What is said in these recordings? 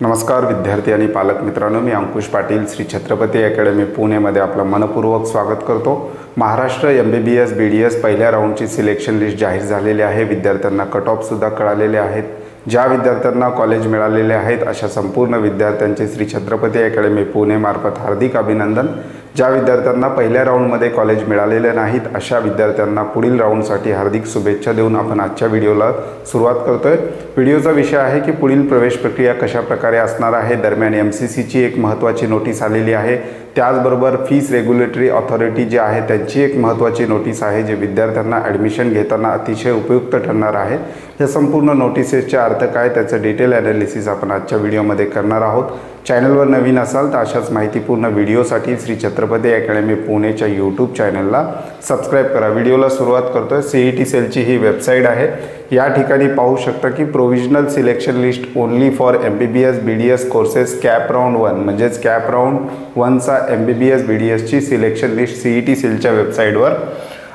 नमस्कार विद्यार्थी आणि पालक मित्रांनो. मी अंकुश पाटील श्री छत्रपती अकॅडमी पुणेमध्ये आपलं मनपूर्वक स्वागत करतो. Maharashtra M B B S B D S पहिल्या राऊंडची सिलेक्शन लिस्ट जाहीर झालेली आहे. विद्यार्थ्यांना कट ऑफसुद्धा कळालेले आहेत. ज्या विद्यार्थ्यांना कॉलेज मिळालेले आहेत अशा संपूर्ण विद्यार्थ्यांचे श्री छत्रपती अकॅडमी पुणेमार्फत हार्दिक अभिनंदन. ज्या विद्यार्थ्यांना पहिल्या राऊंडमध्ये कॉलेज मिळालेले नाहीत अशा विद्यार्थ्यांना पुढील राऊंडसाठी हार्दिक शुभेच्छा देऊन आपण आजच्या व्हिडिओला सुरुवात करतोय. व्हिडिओचा विषय आहे की पुढील प्रवेश प्रक्रिया कशा प्रकारे असणार आहे. दरम्यान एम सी सीची एक महत्त्वाची नोटीस आलेली आहे. त्याचबरोबर फीस रेग्युलेटरी ऑथॉरिटी जी आहे त्यांची एक महत्त्वाची नोटीस आहे जे विद्यार्थ्यांना ॲडमिशन घेताना अतिशय उपयुक्त ठरणार आहे. या संपूर्ण नोटिसेसचे अर्थ काय त्याचं डिटेल ॲनालिसिस आपण आजच्या व्हिडिओमध्ये करणार आहोत. चॅनलवर नवीन असाल तर अशाच माहितीपूर्ण व्हिडिओसाठी श्री छत्रपती अकॅडमी पुणेच्या यूट्यूब चॅनलला सबस्क्राईब करा. व्हिडिओला सुरुवात करतो आहे सी ई टी सेलची ही वेबसाईट आहे. या ठिकाणी पाहू शकता की provisional selection list only for M B B S B D S courses cap round one म्हणजेच cap round वनचा M B B S B D एसची selection list C E T सेलच्या वेबसाईटवर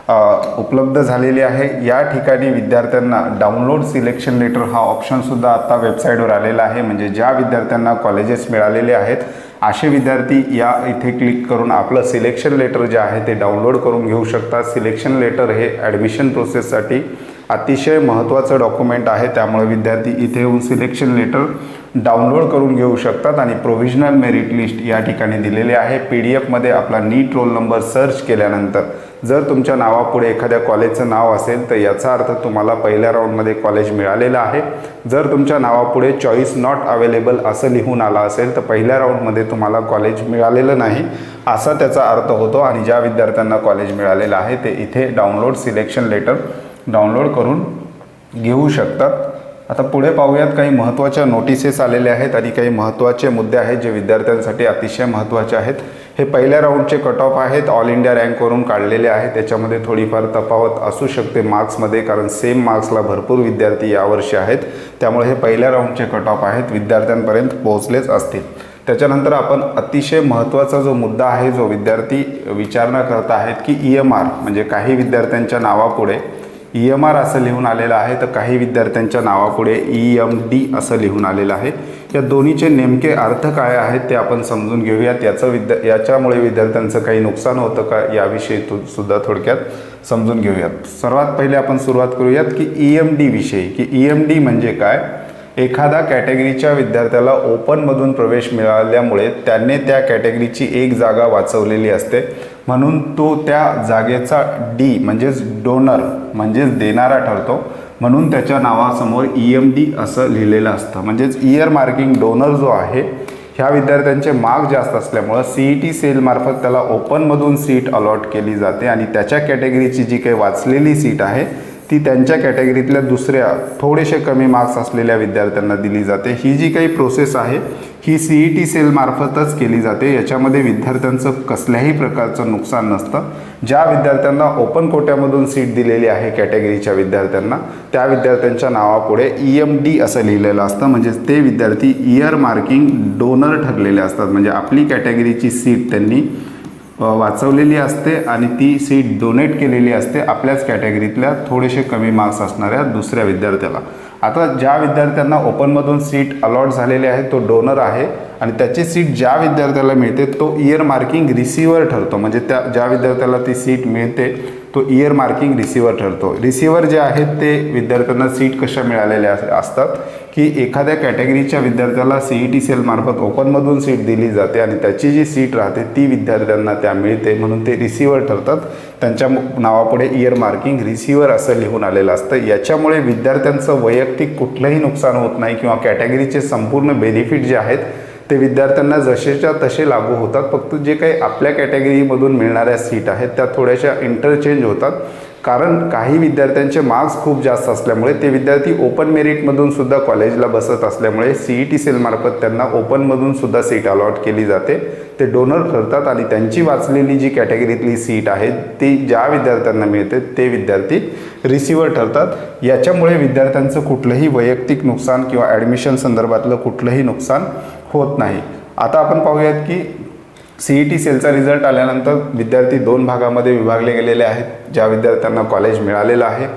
उपलब्ध झालेली आहे. या ठिकाणी विद्यार्थ्यांना डाउनलोड सिलेक्शन लेटर हा ऑप्शनसुद्धा आत्ता वेबसाईटवर आलेला आहे. म्हणजे ज्या विद्यार्थ्यांना कॉलेजेस मिळालेले आहेत असे विद्यार्थी या इथे क्लिक करून आपलं सिलेक्शन लेटर जे आहे ते डाउनलोड करून घेऊ शकतात. सिलेक्शन लेटर हे ॲडमिशन प्रोसेससाठी अतिशय महत्त्वाचं डॉक्युमेंट आहे. त्यामुळे विद्यार्थी इथे येऊन सिलेक्शन लेटर डाउनलोड करून घेऊ शकतात आणि प्रोव्हिजनल मेरिट लिस्ट या ठिकाणी दिलेले आहे. पी डी एफमध्ये आपला नीट रोल नंबर सर्च केल्यानंतर जर तुमच्या नावापुढे एखाद्या कॉलेजचं नाव असेल तर याचा अर्थ तुम्हाला पहिल्या राऊंडमध्ये कॉलेज मिळालेलं आहे. जर तुमच्या नावापुढे चॉईस नॉट अवेलेबल असं लिहून आलं असेल तर पहिल्या राऊंडमध्ये तुम्हाला कॉलेज मिळालेलं नाही. असा त्याचा अर्थ होतो आणि ज्या विद्यार्थ्यांना कॉलेज मिळालेलं आहे ते इथे डाउनलोड सिलेक्शन लेटर डाउनलोड करून घेऊ शकतात. आता पुढे पाहूयात काही महत्त्वाच्या नोटिसेस आलेल्या आहेत. आणि काही महत्त्वाचे मुद्दे आहेत जे विद्यार्थ्यांसाठी अतिशय महत्त्वाचे आहेत. हे पहिल्या राऊंडचे कट ऑफ आहेत ऑल इंडिया रँकवरून काढलेले आहेत. त्याच्यामध्ये थोडीफार तफावत असू शकते मार्क्समध्ये कारण सेम मार्क्सला भरपूर विद्यार्थी यावर्षी आहेत. त्यामुळे हे पहिल्या राऊंडचे कट ऑफ आहेत. विद्यार्थ्यांपर्यंत पोहोचलेच असतील. त्याच्यानंतर आपण अतिशय महत्त्वाचा जो मुद्दा आहे जो विद्यार्थी विचारणा करत आहेत की ई एम आर म्हणजे काही विद्यार्थ्यांच्या नावापुढे ई एम आर असं लिहून आलेलं आहे तर काही विद्यार्थ्यांच्या नावापुढे ई एम डी असं लिहून आलेलं आहे. या दोन्हीचे नेमके अर्थ काय आहेत ते आपण समजून घेऊयात. याचं विद्या याच्यामुळे विद्यार्थ्यांचं काही नुकसान होतं का याविषयी तू सुद्धा थोडक्यात समजून घेऊयात. सर्वात पहिले आपण सुरुवात करूयात की ई एम डी विषयी. की ई एम डी म्हणजे काय? एखादा कॅटेगरीच्या विद्यार्थ्याला ओपनमधून प्रवेश मिळाल्यामुळे त्याने त्या कॅटेगरीची एक जागा वाचवलेली असते. म्हणून तो त्या जागेचा डी म्हणजेच डोनर म्हणजेच देणारा ठरतो. म्हणून त्याच्या नावासमोर ई एम डी असं लिहिलेलं असतं. म्हणजेच इयर मार्किंग डोनर जो आहे ह्या विद्यार्थ्यांचे मार्क जास्त असल्यामुळं सी ई टी सेलमार्फत त्याला ओपनमधून सीट अलॉट केली जाते आणि त्याच्या कॅटेगरीची जी काही वाचलेली सीट आहे ती त्यांच्या कॅटेगरीतल्या दुसऱ्या थोडेसे कमी मार्क्स असलेल्या विद्यार्थ्यांना दिली जाते. ही जी काही प्रोसेस आहे ही सी ई टी सेलमार्फतच केली जाते. याच्यामध्ये विद्यार्थ्यांचं कसल्याही प्रकारचं नुकसान नसतं. ज्या विद्यार्थ्यांना ओपन कोट्यामधून सीट दिलेली आहे कॅटेगरीच्या विद्यार्थ्यांना त्या विद्यार्थ्यांच्या नावापुढे ई एम डी असं लिहिलेलं असतं. म्हणजेच ते विद्यार्थी इयर मार्किंग डोनर ठरलेले असतात. म्हणजे आपली कॅटेगरीची सीट त्यांनी वाचवलेली असते आणि ती सीट डोनेट केलेली असते आपल्याच कॅटेगरीतल्या थोडेसे कमी मार्क्स असणाऱ्या दुसऱ्या विद्यार्थ्याला. आता ज्या विद्यार्थ्यांना ओपनमधून सीट अलॉट झालेली आहे तो डोनर आहे आणि त्याची सीट ज्या विद्यार्थ्याला मिळते तो इयर मार्किंग रिसिव्हर ठरतो. म्हणजे त्या ज्या विद्यार्थ्याला ती सीट मिळते तो इयर मार्किंग रिसिव्हर ठरतो. रिसिव्हर जे आहेत ते विद्यार्थ्यांना सीट कशा मिळालेल्या अस- असतात? की एखाद्या कॅटेगरीच्या विद्यार्थ्याला सी ई टी सेलमार्फत ओपनमधून सीट दिली जाते आणि त्याची जी सीट राहते ती विद्यार्थ्यांना त्या मिळते. म्हणून ते रिसिवर ठरतात. त्यांच्या नावापुढे इयर मार्किंग रिसिवर असं लिहून आलेलं असतं. याच्यामुळे विद्यार्थ्यांचं वैयक्तिक कुठलंही नुकसान होत नाही किंवा कॅटेगरीचे संपूर्ण बेनिफिट जे आहेत ते विद्यार्थ्यांना जसेच्या तसे लागू होतात. फक्त जे काही आपल्या कॅटेगरीमधून मिळणाऱ्या सीट आहेत त्या थोड्याशा इंटरचेंज होतात. कारण काही विद्यार्थ्यांचे मार्क्स खूप जास्त असल्यामुळे ते विद्यार्थी ओपन मेरिटमधून सुद्धा कॉलेजला बसत असल्यामुळे सी ई टी सेलमार्फत त्यांना ओपनमधून सुद्धा सीट अलॉट केली जाते. ते डोनर ठरतात आणि त्यांची वाचलेली जी कॅटेगरीतली सीट आहे ती ज्या विद्यार्थ्यांना मिळते ते विद्यार्थी रिसिव्हर ठरतात. याच्यामुळे विद्यार्थ्यांचं कुठलंही वैयक्तिक नुकसान किंवा ॲडमिशन संदर्भातलं कुठलंही नुकसान होत नाही. आता आपण पाहूयात की सी ई टी सेलचा रिझल्ट आल्यानंतर विद्यार्थी दोन भागामध्ये विभागले गेलेले आहेत ज्या विद्यार्थ्यांना कॉलेज मिळालेलं आहे.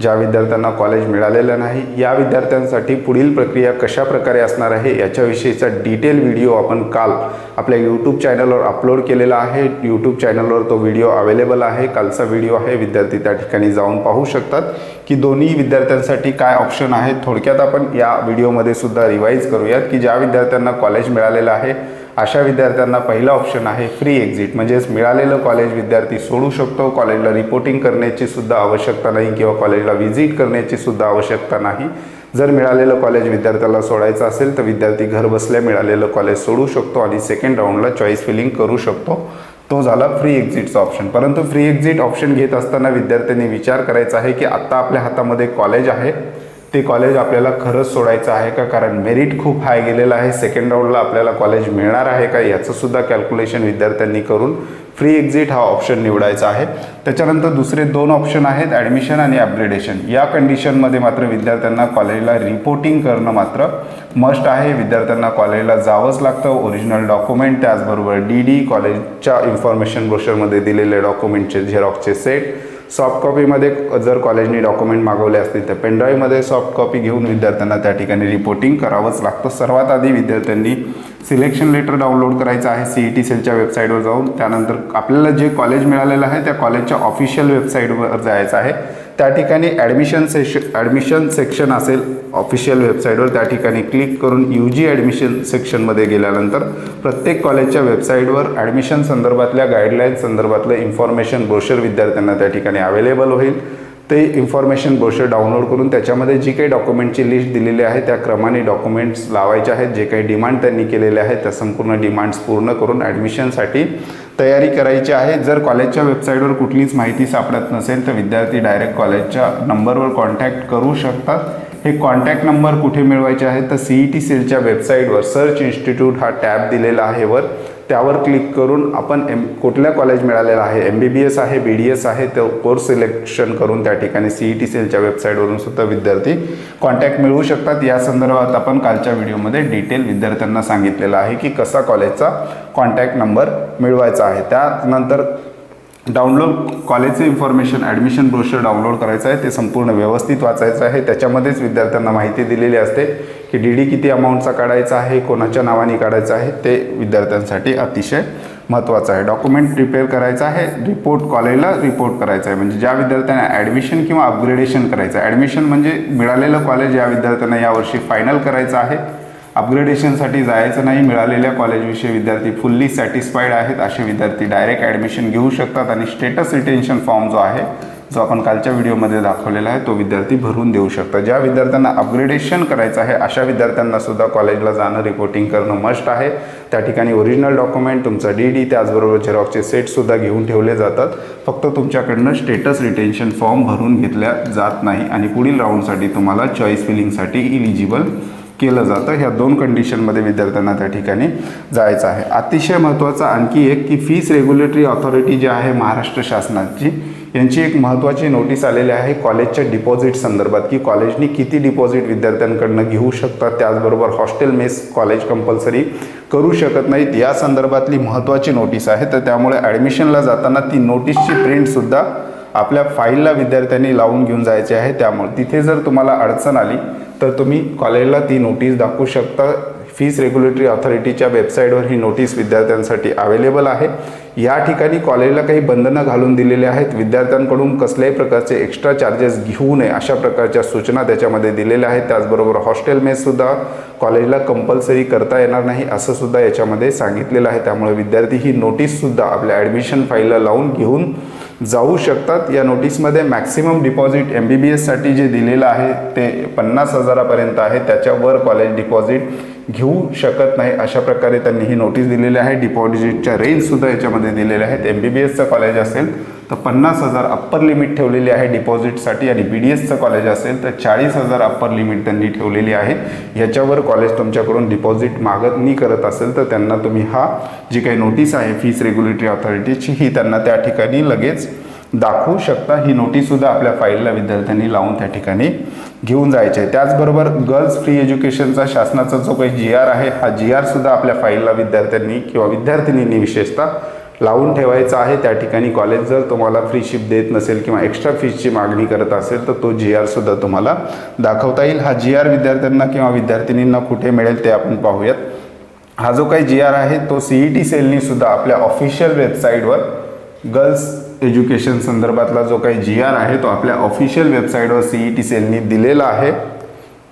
ज्या विद्यार्थ्यांना कॉलेज मिळालेलं नाही या विद्यार्थ्यांसाठी पुढील प्रक्रिया कशा प्रकारे असणार आहे याच्याविषयीचा डिटेल व्हिडिओ आपण काल आपल्या यूट्यूब चॅनलवर अपलोड केलेला आहे. यूट्यूब चॅनलवर तो व्हिडिओ अवेलेबल आहे. कालचा व्हिडिओ आहे. विद्यार्थी त्या ठिकाणी जाऊन पाहू शकतात की दोन्ही विद्यार्थ्यांसाठी काय ऑप्शन आहेत थोडक्यात आपण या व्हिडिओमध्ये सुद्धा रिवाईज करूयात की ज्या विद्यार्थ्यांना कॉलेज मिळालेलं आहे अशा विद्यार्थ्यांना पहिला ऑप्शन आहे फ्री एक्झिट म्हणजेच मिळालेलं कॉलेज विद्यार्थी सोडू शकतो. कॉलेजला रिपोर्टिंग करण्याची सुद्धा आवश्यकता नाही किंवा कॉलेजला व्हिजिट करण्याची सुद्धा आवश्यकता नाही. जर मिळालेलं कॉलेज विद्यार्थ्याला सोडायचं असेल तर विद्यार्थी घर बसल्या मिळालेलं कॉलेज सोडू शकतो आणि सेकंड राऊंडला चॉईस फिलिंग करू शकतो. तो झाला फ्री एक्झिटचा ऑप्शन परंतु फ्री एक्झिट ऑप्शन घेत असताना विद्यार्थ्यांनी विचार करायचा आहे की आत्ता आपल्या हातामध्ये कॉलेज आहे. ते कॉलेज आपल्याला खरंच सोडायचं आहे का? कारण मेरिट खूप हाय गेलेलं आहे. सेकंड राऊंडला आपल्याला कॉलेज मिळणार आहे का? याचंसुद्धा कॅल्क्युलेशन विद्यार्थ्यांनी करून फ्री एक्झिट हा ऑप्शन निवडायचा आहे. त्याच्यानंतर दुसरे दोन ऑप्शन आहेत ॲडमिशन आणि अपग्रेडेशन या कंडिशनमध्ये मात्र विद्यार्थ्यांना कॉलेजला रिपोर्टिंग करणं मात्र मस्ट आहे. विद्यार्थ्यांना कॉलेजला जावंच लागतं. ओरिजिनल डॉक्युमेंट त्याचबरोबर डी डी कॉलेजच्या इन्फॉर्मेशन ब्रोशरमध्ये दिलेले डॉक्युमेंटचे झेरॉक्सचे सेट सॉफ्ट कॉपीमध्ये जर कॉलेजने डॉक्युमेंट मागवले असतील तर पेनड्राईव्हमध्ये सॉफ्ट कॉपी घेऊन विद्यार्थ्यांना त्या ठिकाणी रिपोर्टिंग करावंच लागतं. सर्वात आधी विद्यार्थ्यांनी सिलेक्शन लेटर डाउनलोड करायचं आहे सी ई टी सेलच्या वेबसाईटवर जाऊन. त्यानंतर आपल्याला जे कॉलेज मिळालेलं आहे त्या कॉलेजच्या ऑफिशियल वेबसाईटवर जायचं आहे. त्या ठिकाणी ॲडमिशन सेश ॲडमिशन सेक्शन असेल ऑफिशियल वेबसाईटवर त्या ठिकाणी क्लिक करून यू जी ॲडमिशन सेक्शनमध्ये गेल्यानंतर प्रत्येक कॉलेजच्या वेबसाईटवर ॲडमिशन संदर्भातल्या गाईडलाईन संदर्भातलं इन्फॉर्मेशन ब्रोशर विद्यार्थ्यांना त्या ठिकाणी अवेलेबल होईल. ते इन्फॉर्मेशन ब्रोशर डाउनलोड करून त्याच्यामध्ये जी काही डॉक्युमेंटची लिस्ट दिलेली आहे त्या क्रमाने डॉक्युमेंट्स लावायचे आहेत. जे काही डिमांड त्यांनी केलेले आहेत त्या संपूर्ण डिमांड्स पूर्ण करून ॲडमिशनसाठी तयारी करायची आहे. जर कॉलेजच्या वेबसाईटवर कुठलीच माहिती सापडत नसेल तर विद्यार्थी डायरेक्ट कॉलेजच्या नंबरवर कॉन्टॅक्ट करू शकतात. हे कॉन्टॅक्ट नंबर कुठे मिळवायचे आहेत? तर सी ई टी सेलच्या वेबसाईटवर. सर्च इन्स्टिट्यूट हा टॅब दिलेला आहे वर. त्यावर क्लिक करून आपण एम कुठल्या कॉलेज मिळालेलं आहे? एम बी बी एस आहे बी डी एस आहे तो कोर्स सिलेक्शन करून त्या ठिकाणी सी ई टी सेलच्या वेबसाईटवरून सुद्धा विद्यार्थी कॉन्टॅक्ट मिळवू शकतात. या संदर्भात आपण कालच्या व्हिडिओमध्ये डिटेल विद्यार्थ्यांना सांगितलेलं आहे की कसा कॉलेजचा कॉन्टॅक्ट नंबर मिळवायचा आहे. त्यानंतर डाउनलोड कॉलेजचं इन्फॉर्मेशन ॲडमिशन ब्रोशर डाउनलोड करायचं आहे. ते संपूर्ण व्यवस्थित वाचायचं आहे. त्याच्यामध्येच विद्यार्थ्यांना माहिती दिलेली असते की डी डी किती अमाऊंटचा काढायचा आहे कोणाच्या नावाने काढायचं आहे ते विद्यार्थ्यांसाठी अतिशय महत्त्वाचं आहे. डॉक्युमेंट प्रिपेअर करायचं आहे. रिपोर्ट कॉलेजला रिपोर्ट करायचा आहे. म्हणजे ज्या विद्यार्थ्यांना ॲडमिशन किंवा अपग्रेडेशन करायचं आहे. ॲडमिशन म्हणजे मिळालेलं कॉलेज या विद्यार्थ्यांना यावर्षी फायनल करायचं आहे. अपग्रेडेशनसाठी जायचं नाही. मिळालेल्या कॉलेजविषयी विद्यार्थी फुल्ली सॅटिस्फाईड आहेत. असे विद्यार्थी डायरेक्ट ॲडमिशन घेऊ शकतात आणि स्टेटस रिटेन्शन फॉर्म जो आहे जो आपण कालच्या व्हिडिओमध्ये दाखवलेला आहे तो विद्यार्थी भरून देऊ शकतात. ज्या विद्यार्थ्यांना अपग्रेडेशन करायचं आहे अशा विद्यार्थ्यांना सुद्धा कॉलेजला जाणं रिपोर्टिंग करणं मस्ट आहे. त्या ठिकाणी ओरिजिनल डॉक्युमेंट तुमचा डी डी त्याचबरोबर झेरॉक्सचे सेटसुद्धा घेऊन ठेवले जातात. फक्त तुमच्याकडनं स्टेटस रिटेन्शन फॉर्म भरून घेतल्या जात नाही आणि पुढील राऊंडसाठी तुम्हाला चॉईस फिलिंगसाठी इलिजिबल केलं जातं. ह्या दोन कंडिशनमध्ये विद्यार्थ्यांना त्या ठिकाणी जायचं आहे. अतिशय महत्त्वाचं आणखी एक की फीस रेग्युलेटरी ऑथॉरिटी जी आहे महाराष्ट्र शासनाची यांची एक महत्त्वाची नोटीस आलेली आहे कॉलेजच्या डिपॉझिट संदर्भात की कॉलेजनी किती डिपॉझिट विद्यार्थ्यांकडनं घेऊ शकतात त्याचबरोबर हॉस्टेल मेस कॉलेज कंपल्सरी करू शकत नाहीत. या संदर्भातली महत्त्वाची नोटीस आहे. तर त्यामुळे ॲडमिशनला जाताना ती नोटीसची प्रिंटसुद्धा आपल्या फाईलला विद्यार्थ्यांनी लावून घेऊन जायचे आहे त्यामुळे. तिथे जर तुम्हाला अडचण आली तर तुम्ही कॉलेजला ती नोटीस दाखवू शकता. फीस रेग्युलेटरी ऑथॉरिटीच्या वेबसाईटवर ही नोटीस विद्यार्थ्यांसाठी अवेलेबल आहे. या ठिकाणी कॉलेजला काही बंधनं घालून दिलेले आहेत. विद्यार्थ्यांकडून कसल्याही प्रकारचे एक्स्ट्रा चार्जेस घेऊ नये अशा प्रकारच्या सूचना त्याच्यामध्ये दिलेल्या आहेत. त्याचबरोबर हॉस्टेल मेससुद्धा कॉलेजला कंपल्सरी करता येणार नाही असं सुद्धा याच्यामध्ये सांगितलेलं आहे. त्यामुळे विद्यार्थी ही नोटीससुद्धा आपल्या ॲडमिशन फाईलला लावून घेऊन जाऊ शकतात. या नोटीसमध्ये maximum deposit M B B एससाठी जे दिलेलं आहे ते पन्नास हजारापर्यंत आहे. त्याच्यावर कॉलेज डिपॉझिट घेऊ शकत नाही अशा प्रकारे त्यांनी ही नोटीस दिलेली आहे. डिपॉझिटच्या रेंजसुद्धा याच्यामध्ये दिलेल्या आहेत. एम बी बी एसचं कॉलेज असेल तर पन्नास हजार अप्पर लिमिट ठेवलेली आहे डिपॉझिटसाठी आणि बी डी एसचं कॉलेज असेल तर चाळीस हजार अप्पर लिमिट त्यांनी ठेवलेली आहे. याच्यावर कॉलेज तुमच्याकडून डिपॉझिट मागणी करत असेल तर त्यांना तुम्ही हा जी काही नोटीस आहे फीस रेग्युलेटरी ऑथॉरिटीची ही त्यांना त्या ठिकाणी लगेच दाखवू शकता. ही नोटीससुद्धा आपल्या फाईलला विद्यार्थ्यांनी लावून त्या ठिकाणी घेऊन जायचे. आहे त्याचबरोबर गर्ल्स फ्री एज्युकेशनचा शासनाचा जो काही जी आर आहे हा जी आरसुद्धा आपल्या फाईलला विद्यार्थ्यांनी किंवा विद्यार्थिनींनी विशेषतः लावून ठेवायचा आहे. त्या ठिकाणी कॉलेज जर तुम्हाला फ्री शिप देत नसेल किंवा एक्स्ट्रा फीजची मागणी करत असेल तर तो जी आरसुद्धा तुम्हाला दाखवता येईल. हा जी आर विद्यार्थ्यांना किंवा विद्यार्थिनींना कुठे मिळेल ते आपण पाहूयात. हा जो काही जी आर आहे तो सी ई टी सेलनीसुद्धा आपल्या ऑफिशियल वेबसाईटवर गर्ल्स एज्युकेशन संदर्भातला जो काही जी आर आहे तो आपल्या ऑफिशियल वेबसाईटवर सी ई टी सेलनी दिलेला आहे.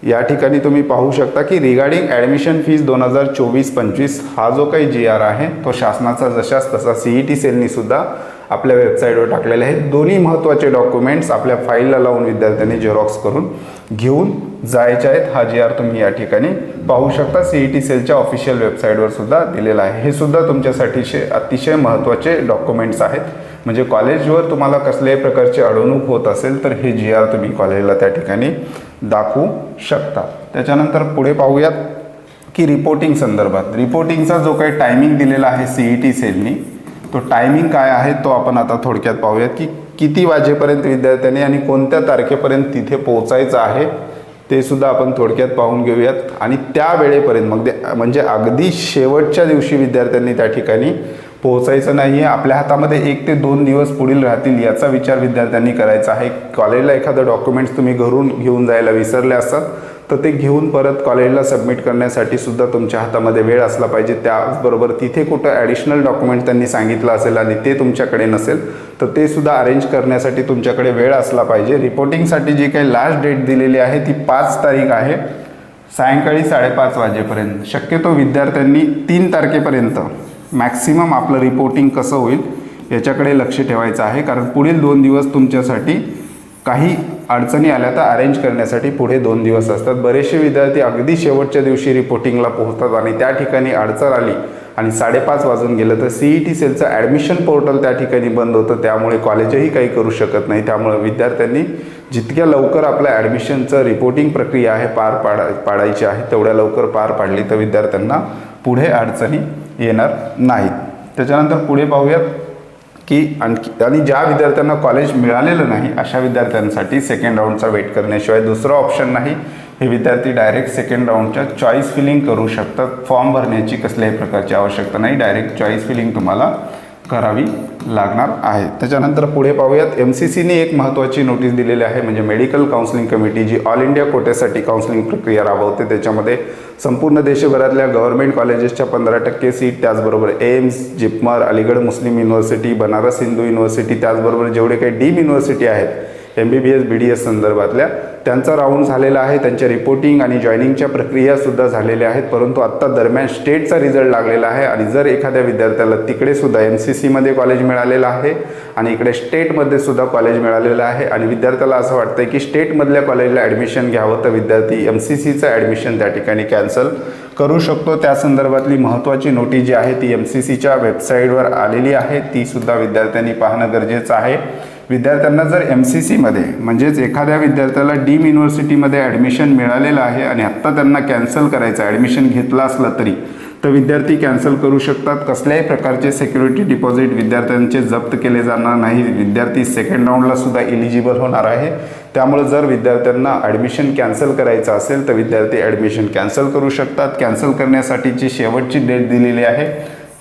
या ठिकाणी तुम्ही पाहू शकता की रिगार्डिंग ॲडमिशन फीज दोन हजार चोवीस पंचवीस हा जो काही जी आर आहे तो शासनाचा जशाच तसा सी ई टी सेलनी सुद्धा आपल्या वेबसाईटवर टाकलेले आहेत दोन्ही महत्त्वाचे डॉक्युमेंट्स आपल्या फाईलला लावून विद्यार्थ्यांनी झेरॉक्स करून घेऊन जायचे आहेत. हा जी आर तुम्ही या ठिकाणी पाहू शकता. सी ई टी सेलच्या ऑफिशियल वेबसाईटवर सुद्धा दिलेला आहे. हे सुद्धा तुमच्यासाठी अतिशय महत्त्वाचे डॉक्युमेंट्स आहेत. म्हणजे कॉलेजवर तुम्हाला कसल्याही प्रकारची अडवणूक होत असेल तर हे जी आर तुम्ही कॉलेजला त्या ठिकाणी दाखवू शकता. त्याच्यानंतर पुढे पाहूयात की रिपोर्टिंग संदर्भात. रिपोर्टिंगचा जो काही टायमिंग दिलेला आहे सी ई टी सेलनी तो टायमिंग काय आहे तो आपण आता थोडक्यात पाहूयात की किती वाजेपर्यंत विद्यार्थ्यांनी आणि कोणत्या तारखेपर्यंत तिथे पोहोचायचं आहे ते सुद्धा आपण थोडक्यात पाहून घेऊयात. आणि त्या वेळेपर्यंत मग ते- म्हणजे अगदी शेवटच्या दिवशी विद्यार्थ्यांनी त्या ठिकाणी पोहोचायचं नाही आहे आपल्या हातामध्ये एक ते दोन दिवस पुढील राहतील याचा विचार विद्यार्थ्यांनी करायचा आहे. कॉलेजला एखादं डॉक्युमेंट्स तुम्ही घरून घेऊन जायला विसरले असतात तर ते घेऊन परत कॉलेजला सबमिट करण्यासाठी सुद्धा तुमच्या हातामध्ये वेळ असला पाहिजे. त्याचबरोबर तिथे कुठं ॲडिशनल डॉक्युमेंट त्यांनी सांगितलं असेल आणि ते तुमच्याकडे नसेल तर ते सुद्धा अरेंज करण्यासाठी तुमच्याकडे वेळ असला पाहिजे. रिपोर्टिंगसाठी जी काही लास्ट डेट दिलेली आहे ती पाच तारीख आहे. सायंकाळी साडेपाच वाजेपर्यंत. शक्यतो विद्यार्थ्यांनी तीन तारखेपर्यंत मॅक्सिमम आपलं रिपोर्टिंग कसं होईल याच्याकडे लक्ष ठेवायचं आहे. कारण पुढील दोन दिवस तुमच्यासाठी काही अडचणी आल्या तर अरेंज करण्यासाठी पुढे दोन दिवस असतात. बरेचसे विद्यार्थी अगदी शेवटच्या दिवशी रिपोर्टिंगला पोहोचतात आणि त्या ठिकाणी अडचण आली आणि साडेपाच वाजून गेलं तर सी ई टी सेलचं ॲडमिशन पोर्टल त्या ठिकाणी बंद होतं. त्यामुळे कॉलेजही काही करू शकत नाही. त्यामुळे विद्यार्थ्यांनी जितक्या लवकर आपल्या ॲडमिशनचं रिपोर्टिंग प्रक्रिया आहे पार पाडा पाडायची आहे तेवढ्या लवकर पार पाडली तर विद्यार्थ्यांना पुढे अडचणी येणार नाहीत त्याच्यानंतर पुढे पाहूयात की आणखी आणि ज्या विद्यार्थ्यांना कॉलेज मिळालेलं नाही अशा विद्यार्थ्यांसाठी सेकंड राऊंडचा वेट करण्याशिवाय दुसरं ऑप्शन नाही. हे विद्यार्थी डायरेक्ट सेकंड राऊंडच्या चॉईस फिलिंग करू शकतात. फॉर्म भरण्याची कसल्याही प्रकारची आवश्यकता नाही. डायरेक्ट चॉईस फिलिंग तुम्हाला करावी लागणार आहे. त्याच्यानंतर पुढे पाहूयात एम सी सीने एक महत्त्वाची नोटीस दिलेली आहे म्हणजे मेडिकल काउन्सिलिंग कमिटी जी ऑल इंडिया कोट्यासाठी काउन्सिलिंग प्रक्रिया राबवते. त्याच्यामध्ये संपूर्ण देशभरातल्या गव्हर्नमेंट कॉलेजेसच्या पंधरा टक्के सीट त्याचबरोबर AIIMS JIPMER Aligarh Muslim university Banaras Hindu university त्याचबरोबर जेवढे काही डीम युनिव्हर्सिटी आहेत M B B S B D S संदर्भातल्या. त्यांचा राऊंड झालेला आहे. त्यांच्या रिपोर्टिंग आणि जॉईनिंगच्या प्रक्रियासुद्धा झालेल्या आहेत. परंतु आत्ता दरम्यान स्टेटचा रिझल्ट लागलेला आहे. आणि जर एखाद्या विद्यार्थ्याला तिकडेसुद्धा एम सी सीमध्ये कॉलेज मिळालेलं आहे आणि इकडे स्टेटमध्ये सुद्धा कॉलेज मिळालेलं आहे आणि विद्यार्थ्याला असं वाटतं की स्टेटमधल्या कॉलेजला ॲडमिशन घ्यावं तर विद्यार्थी एम सी सीचं ॲडमिशन त्या ठिकाणी कॅन्सल करू शकतो. त्या संदर्भातली महत्त्वाची नोटीस जी आहे ती एम सी सीच्या वेबसाईटवर आलेली आहे. तीसुद्धा विद्यार्थ्यांनी पाहणं गरजेचं आहे. विद्यार्थ्यांना जर एम सी सीमध्ये म्हणजेच एखाद्या विद्यार्थ्याला डीम युनिव्हर्सिटीमध्ये ॲडमिशन मिळालेलं आहे आणि आत्ता त्यांना कॅन्सल करायचं ॲडमिशन घेतलं असलं तरी तर विद्यार्थी कॅन्सल करू शकतात. कसल्याही प्रकारचे सिक्युरिटी डिपॉझिट विद्यार्थ्यांचे जप्त केले जाणार नाही. विद्यार्थी सेकंड राऊंडला सुद्धा एलिजिबल होणार आहे. त्यामुळे जर विद्यार्थ्यांना ॲडमिशन कॅन्सल करायचं असेल तर विद्यार्थी ॲडमिशन कॅन्सल करू शकतात. कॅन्सल करण्यासाठीची शेवटची डेट दिलेली आहे.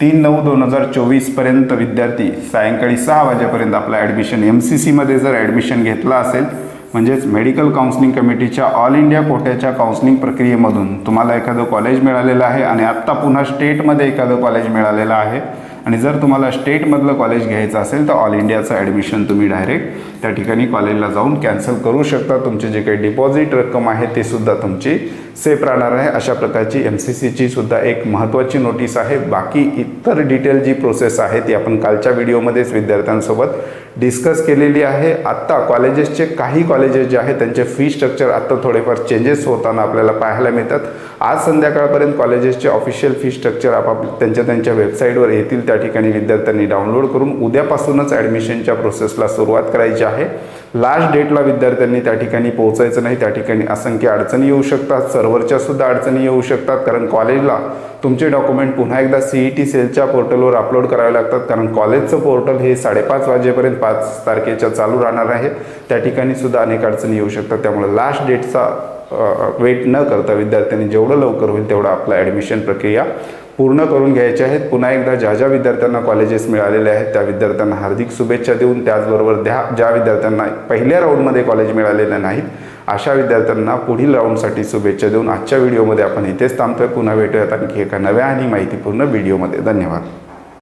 तीन नऊ दोन हजार चोवीसपर्यंत विद्यार्थी सायंकाळी सहा वाजेपर्यंत आपला ॲडमिशन एम सी सीमध्ये जर ॲडमिशन घेतलं असेल म्हणजेच मेडिकल काउन्सिलिंग कमिटीच्या ऑल इंडिया कोट्याच्या काउन्सिलिंग प्रक्रियेमधून तुम्हाला एखादं कॉलेज मिळालेलं आहे आणि आत्ता पुन्हा स्टेटमध्ये एखादं कॉलेज मिळालेलं आहे. आणि जर तुम्हाला स्टेटमधलं कॉलेज घ्यायचं असेल तर ऑल इंडियाचं ॲडमिशन तुम्ही डायरेक्ट त्या ठिकाणी कॉलेजला जाऊन कॅन्सल करू शकता. तुमचे जे काही डिपॉझिट रक्कम आहे ते सुद्धा तुमची सेफ राहणार आहे. अशा प्रकारची एम सी सीची सुद्धा एक महत्त्वाची नोटीस आहे. बाकी इतर डिटेल जी प्रोसेस आहे ती आपण कालच्या व्हिडिओमध्येच विद्यार्थ्यांसोबत डिस्कस केलेली आहे. आत्ता कॉलेजेसचे काही कॉलेजेस जे आहेत त्यांचे फी स्ट्रक्चर आत्ता थोडेफार चेंजेस होताना आपल्याला पाहायला मिळतात. आज संध्याकाळपर्यंत कॉलेजेसचे ऑफिशियल फी स्ट्रक्चर आपाप त्यांच्या त्यांच्या वेबसाईटवर येतील. त्या ठिकाणी विद्यार्थ्यांनी डाउनलोड करून उद्यापासूनच ॲडमिशनच्या प्रोसेसला सुरुवात करायची आहे. लास्ट डेटला विद्यार्थ्यांनी त्या ठिकाणी पोहोचायचं नाही त्या ठिकाणी असंख्य अडचणी येऊ शकतात सर्व्हरच्या सुद्धा अडचणी येऊ शकतात कारण कॉलेजला तुमचे डॉक्युमेंट पुन्हा एकदा सी ई टी सेलच्या पोर्टलवर अपलोड करावे लागतात कारण कॉलेजचं पोर्टल हे साडेपाच वाजेपर्यंत पाच तारखेच्या चालू राहणार आहे. त्या ठिकाणी सुद्धा अनेक अडचणी येऊ शकतात. त्यामुळे लास्ट डेटचा वेट न करता विद्यार्थ्यांनी जेवढं लवकर होईल तेवढं आपला ॲडमिशन प्रक्रिया पूर्ण करून घ्यायचे आहेत. पुन्हा एकदा ज्या ज्या विद्यार्थ्यांना कॉलेजेस मिळालेले आहेत त्या विद्यार्थ्यांना हार्दिक शुभेच्छा देऊन त्याचबरोबर द्या. ज्या विद्यार्थ्यांना पहिल्या राऊंडमध्ये कॉलेज मिळालेलं नाहीत अशा विद्यार्थ्यांना पुढील राऊंडसाठी शुभेच्छा देऊन आजच्या व्हिडिओमध्ये आपण इथेच थांबतोय. पुन्हा भेटूयात आणखी एका नव्या आणि माहितीपूर्ण व्हिडिओमध्ये धन्यवाद.